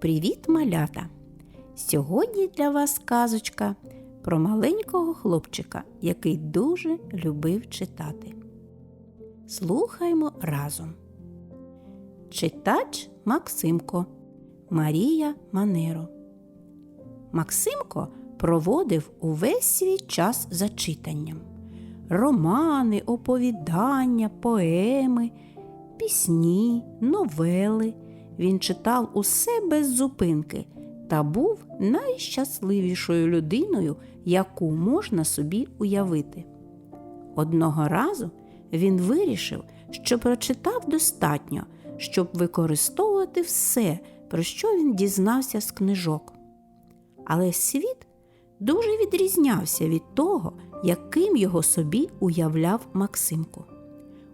Привіт, малята! Сьогодні для вас казочка про маленького хлопчика, який дуже любив читати. Слухаймо разом. Читач Максимко Марія Манеро. Максимко проводив увесь свій час за читанням. Романи, оповідання, поеми, пісні, новели. Він читав усе без зупинки та був найщасливішою людиною, яку можна собі уявити. Одного разу він вирішив, що прочитав достатньо, щоб використовувати все, про що він дізнався з книжок. Але світ дуже відрізнявся від того, яким його собі уявляв Максимко.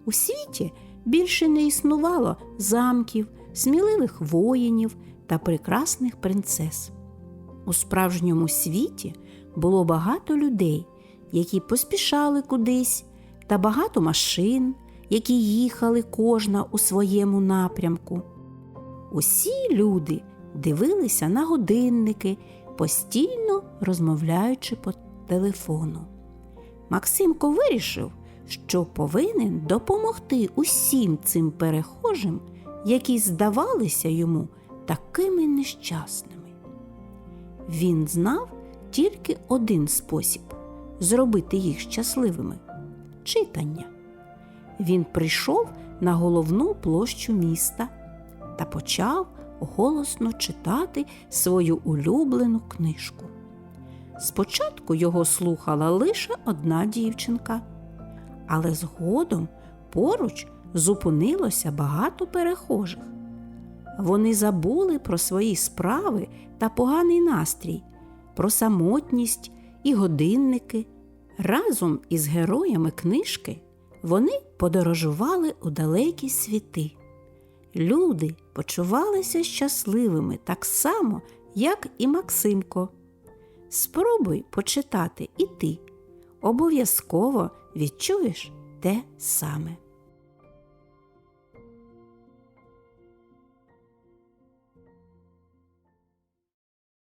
У світі більше не існувало замків, сміливих воїнів та прекрасних принцес. У справжньому світі було багато людей, які поспішали кудись, та багато машин, які їхали кожна у своєму напрямку. Усі люди дивилися на годинники, постійно розмовляючи по телефону. Максимко вирішив, що повинен допомогти усім цим перехожим, які здавалися йому такими нещасними. Він знав тільки один спосіб зробити їх щасливими читання. Він прийшов на головну площу міста та почав голосно читати свою улюблену книжку. Спочатку його слухала лише одна дівчинка, але згодом поруч зупинилося багато перехожих. Вони забули про свої справи та поганий настрій, про самотність і годинники. Разом із героями книжки вони подорожували у далекі світи. Люди почувалися щасливими так само, як і Максимко. Спробуй почитати і ти. Обов'язково відчуєш те саме.